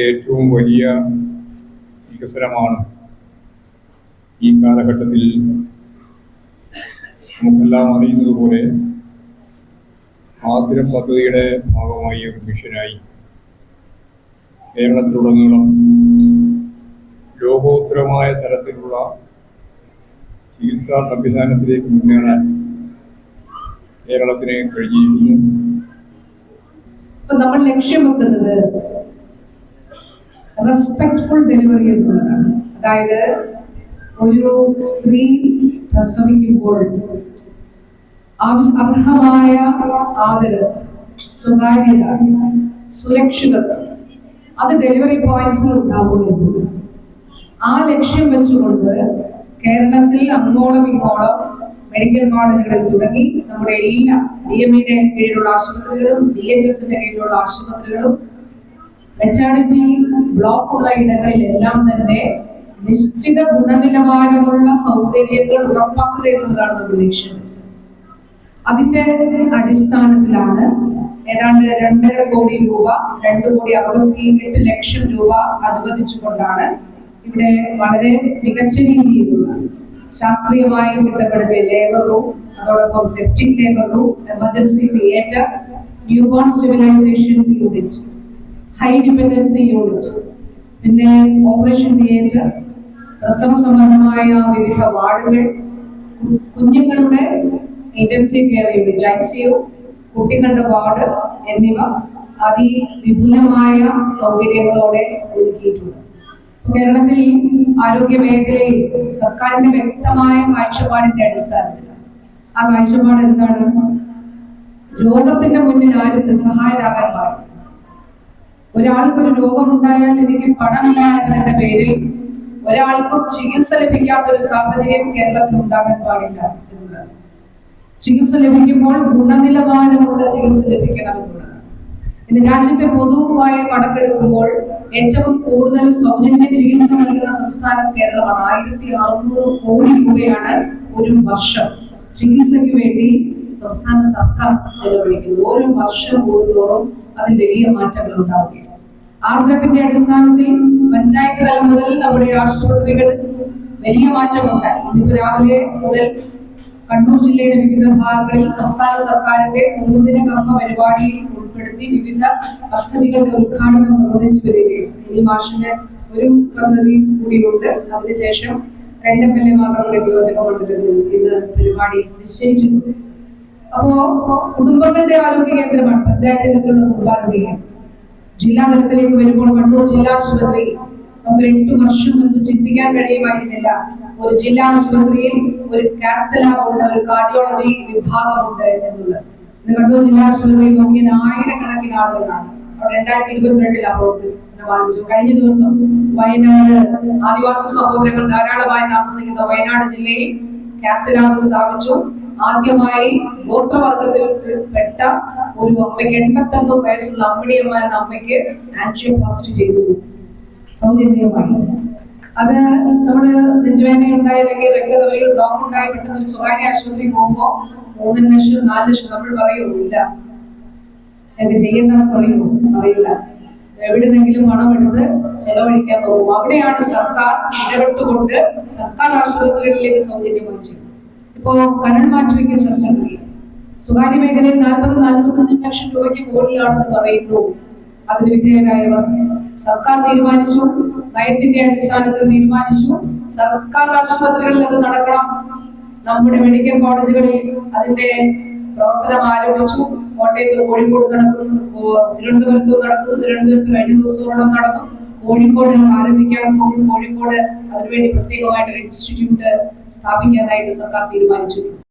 ഏറ്റവും വലിയ വികസനമാണ് ഈ കാലഘട്ടത്തിൽ നമുക്കെല്ലാം അറിയുന്നത് പോലെ ആതിരം പദ്ധതിയുടെ ഭാഗമായി ഒരു മിഷനായി കേരളത്തിലുടനീളം ലോകോത്തരമായ തരത്തിലുള്ള ചികിത്സാ സംവിധാനത്തിലേക്ക് മുന്നേറാൻ കേരളത്തിന് കഴിഞ്ഞിരിക്കുന്നു നമ്മൾ ലക്ഷ്യം വെക്കുന്നത് റെസ്പെക്ട്ഫുൾ ഡെലിവറി എന്നുള്ളതാണ് അതായത് ഒരു സ്ത്രീ പ്രസവിക്കുമ്പോൾ അർഹമായ ആദരവ് സ്വകാര്യത സുരക്ഷിതത്വം അത് ഡെലിവറി പോയിന്റ്സിൽ ഉണ്ടാവുകയുള്ളൂ. ആ ലക്ഷ്യം വെച്ചുകൊണ്ട് കേരളത്തിൽ അങ്ങോളം ഇങ്ങോളം മെഡിക്കൽ കോളേജുകളിൽ തുടങ്ങി നമ്മുടെ എല്ലാ ഡി എം ഇയുടെ കീഴിലുള്ള ആശുപത്രികളും ഡി എച്ച് എസിന്റെ കീഴിലുള്ള ആശുപത്രികളും മെറ്റേണിറ്റി ബ്ലോക്ക് ഉള്ള ഇടങ്ങളിലെല്ലാം തന്നെ നിശ്ചിത ഗുണനിലവാരമുള്ള സൗകര്യങ്ങൾ ഉറപ്പാക്കുക എന്നുള്ളതാണ് നമ്മുടെ ലക്ഷ്യം. അതിന്റെ അടിസ്ഥാനത്തിലാണ് ഏതാണ്ട് രണ്ടര കോടി രൂപ രണ്ടു കോടി അറുപത്തി എട്ട് ലക്ഷം രൂപ അനുവദിച്ചുകൊണ്ടാണ് ഇവിടെ വളരെ മികച്ച രീതിയിലുള്ള ശാസ്ത്രീയമായി ചിട്ടപ്പെടുത്തിയ ലേബർ റൂം അതോടൊപ്പം septic labour room emergency theatre newborn stabilisation unit high dependency unit പിന്നെ ഓപ്പറേഷൻ തിയേറ്റർ പ്രസവ സംബന്ധമായ വിവിധ വാർഡുകൾ കുഞ്ഞുങ്ങളുടെ ഇന്റൻസീവ് കെയർ യൂണിറ്റ് ഐ കുട്ടികളുടെ വാർഡ് എന്നിവ അതിവിപുലമായ സൗകര്യങ്ങളോടെ ഒരുക്കിയിട്ടുണ്ട്. കേരളത്തിൽ ആരോഗ്യ മേഖലയിൽ സർക്കാരിന്റെ വ്യക്തമായ കാഴ്ചപ്പാടിന്റെ അടിസ്ഥാനത്തിലാണ്. ആ കാഴ്ചപ്പാട് എന്താണ്? രോഗത്തിന്റെ മുന്നിൽ ആരും നിസ്സഹായരാകാൻ പാടില്ല. ഒരാൾക്കൊരു രോഗമുണ്ടായാൽ എനിക്ക് പണമില്ല എന്നതിന്റെ പേരിൽ ഒരാൾക്കും ചികിത്സ ലഭിക്കാത്ത ഒരു സാഹചര്യം കേരളത്തിൽ ഉണ്ടാകാൻ പാടില്ല എന്നുള്ളത്. ചികിത്സ ലഭിക്കുമ്പോൾ ഗുണനിലവാരമുള്ള ചികിത്സ ലഭിക്കണം എന്നുള്ളത് ഇന്ന് രാജ്യത്തെ പൊതുവായ കണക്കെടുക്കുമ്പോൾ ഏറ്റവും കൂടുതൽ സൗജന്യ ചികിത്സ നൽകുന്ന സംസ്ഥാനം കേരളമാണ്. ആയിരത്തി അറുന്നൂറ് കോടി രൂപയാണ് ഒരു വർഷം ചികിത്സയ്ക്ക് വേണ്ടി സംസ്ഥാന സർക്കാർ ചെലവഴിക്കുന്നത്. ഒരു വർഷം കൂടുന്തോറും അതിൽ വലിയ മാറ്റങ്ങൾ ഉണ്ടാവുകയാണ്. ആർദ്രത്തിന്റെ അടിസ്ഥാനത്തിൽ പഞ്ചായത്ത് തലം മുതൽ നമ്മുടെ ആശുപത്രികൾ വലിയ മാറ്റമുണ്ടായി ഇന്നിപ്പോ രാവിലെ മുതൽ കണ്ണൂർ ജില്ലയുടെ വിവിധ ഭാഗങ്ങളിൽ സംസ്ഥാന സർക്കാരിന്റെ നൂറുദിന കർമ്മ പരിപാടിയിൽ ഉൾപ്പെടുത്തി വിവിധ പദ്ധതികളുടെ ഉദ്ഘാടനം നിർവഹിച്ചു വരികയും ഇനി മാഷിന്റെ ഒരു പദ്ധതി കൂടിയുണ്ട്. അതിനുശേഷം രണ്ട് എം എൽ മാത്രം നിയോജക മണ്ഡലങ്ങളിൽ ഇന്ന് പരിപാടി നിശ്ചയിച്ചിട്ടുണ്ട്. അപ്പോ കുടുംബങ്ങളുടെ ആരോഗ്യ കേന്ദ്രമാണ് പഞ്ചായത്ത് തലത്തിലുള്ള കുടുംബാരോഗ്യ കേന്ദ്രം ജില്ലാ തലത്തിലേക്ക് വരുമ്പോൾ കണ്ണൂർ ജില്ലാ ആശുപത്രി നമുക്ക് എട്ട് വർഷം മുൻപ് ചിന്തിക്കാൻ കഴിയുമായിരുന്നില്ല. ഒരു ജില്ലാ ആശുപത്രിയിൽ ഒരു കാത്ത് ലാബ് ഒരു കാർഡിയോളജി വിഭാഗമുണ്ട് എന്നുള്ളത്. ഇന്ന് കണ്ണൂർ ജില്ലാ ആശുപത്രിയിൽ നോക്കിയത് ആയിരക്കണക്കിന് ആളുകളാണ്. രണ്ടായിരത്തി ഇരുപത്തിരണ്ടിൽ അപ്പോഴത്ത് വാങ്ങിച്ചു. കഴിഞ്ഞ ദിവസം വയനാട് ആദിവാസി സഹോദരങ്ങൾ ധാരാളമായി താമസിക്കുന്ന വയനാട് ജില്ലയിൽ ലാബ് സ്ഥാപിച്ചു. ആദ്യമായി ഗോത്രവർഗത്തിൽ പെട്ട ഒരു അമ്മയ്ക്ക് എൺപത്തൊന്ന് വയസ്സുള്ള അമ്മിണിയമ്മ എന്ന അമ്മയ്ക്ക് ആൻജിയോപ്ലാസ്റ്റ് ചെയ്തു. സൗജന്യമായി. അത് നമ്മുടെ നെഞ്ചുവേദന ഉണ്ടായി അല്ലെങ്കിൽ രക്തതവലികൾ ബ്ലോക്ക് ഉണ്ടായി പെട്ടെന്ന് ഒരു സ്വകാര്യ ആശുപത്രി പോകുമ്പോ മൂന്നര ലക്ഷം നാല് ലക്ഷം നമ്മൾ പറയൂ ഇല്ല. ഞങ്ങൾക്ക് ചെയ്യേണ്ടെന്ന് പറയൂ പറയില്ല. എവിടുന്നെങ്കിലും പണം എടുത്ത് ചെലവഴിക്കാൻ തോന്നും അവിടെയാണ് സർക്കാർ ഇടപെട്ടുകൊണ്ട് സർക്കാർ ആശുപത്രികളിലേക്ക് സൗജന്യമായി ചെയ്യുന്നത് ഇപ്പോ കരൾ മാറ്റിവെക്കൽ ട്രസ്റ്റ് സ്വകാര്യ മേഖലയിൽ നാൽപ്പത് നാൽപ്പത്തഞ്ച് ലക്ഷം രൂപയ്ക്ക് മുകളിലാണെന്ന് പറയുന്നു. അതിന് വിധേയരായവർ സർക്കാർ തീരുമാനിച്ചു. നയത്തിന്റെ അടിസ്ഥാനത്തിൽ തീരുമാനിച്ചു. സർക്കാർ ആശുപത്രികളിൽ അത് നടക്കണം. നമ്മുടെ മെഡിക്കൽ കോളേജുകളിൽ അതിന്റെ പ്രവർത്തനം ആരംഭിച്ചു. കോട്ടയത്ത് കോഴിക്കോട് നടക്കുന്നു. തിരുവനന്തപുരത്ത് നടക്കുന്നു. തിരുവനന്തപുരത്ത് കഴിഞ്ഞ ദിവസത്തോളം നടന്നു. കോഴിക്കോട് ആരംഭിക്കാൻ പോകുന്നു കോഴിക്കോട് അതിനുവേണ്ടി പ്രത്യേകമായിട്ട് ഒരു ഇൻസ്റ്റിറ്റ്യൂട്ട് സ്ഥാപിക്കാനായിട്ട് സർക്കാർ തീരുമാനിച്ചിട്ടുണ്ട്.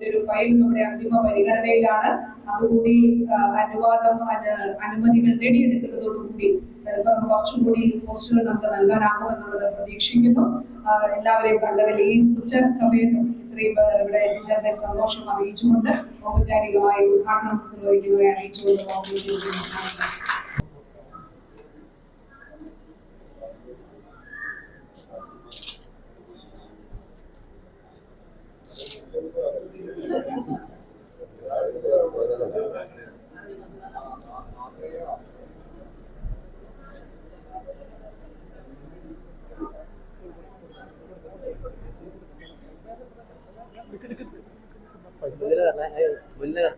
ഒരു ഫയൽ നമ്മുടെ അന്തിമ പരിഗണനയിലാണ്. അതുകൂടി അനുവാദം അനു- അനുമതികൾ നേടിയെടുക്കുന്നതോടുകൂടി ചിലപ്പോൾ കുറച്ചും കൂടി പോസ്റ്റുകൾ നമുക്ക് നൽകാനാകുമെന്നുള്ളത് പ്രതീക്ഷിക്കുന്നു. എല്ലാവരെയും കണ്ടതിൽ ഈ ഉച്ച സമയത്തും ഇത്രയും ഇവിടെ എത്തിച്ചേർന്നതിൽ സന്തോഷം അറിയിച്ചുകൊണ്ട് ഔപചാരികമായി ഉദ്ഘാടനം നിർവഹിക്കുന്നതായി അറിയിച്ചുകൊണ്ട് ഔപചാരികമായി മുന്നിൽ കയറണേ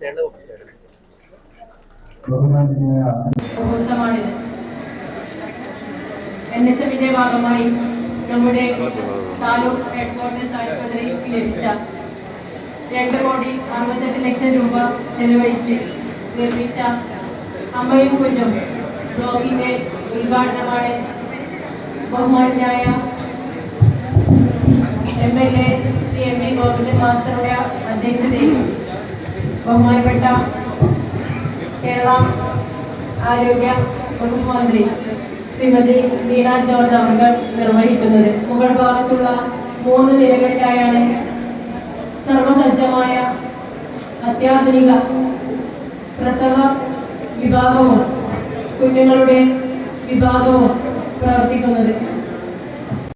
ഭാഗമായി നമ്മുടെ താലൂക്ക് ഹെഡ്ക്വാർട്ടേഴ്സ് ആശുപത്രിക്ക് ലഭിച്ച രണ്ട് കോടി അറുപത്തെട്ട് ലക്ഷം രൂപ ചെലവഴിച്ച് നിർമ്മിച്ച അമ്മയും കുഞ്ഞും ബ്ലോഗിന്റെ ഉദ്ഘാടനമാണ്. ബഹുമാനായ M L A Shri M V Govindan മാസ്റ്ററുടെ അധ്യക്ഷതയിൽ ബഹുമാനപ്പെട്ട കേരള ആരോഗ്യ വകുപ്പ് മന്ത്രി ശ്രീമതി വീണ ജോർജ് അവർ നിർവഹിക്കുന്നത്. മുകൾ ഭാഗത്തുള്ള മൂന്ന് നിലകളിലായാണ് സർവസജ്ജമായ അത്യാധുനിക പ്രസവ വിഭാഗവും കുഞ്ഞുങ്ങളുടെ വിഭാഗവും പ്രവർത്തിക്കുന്നത്.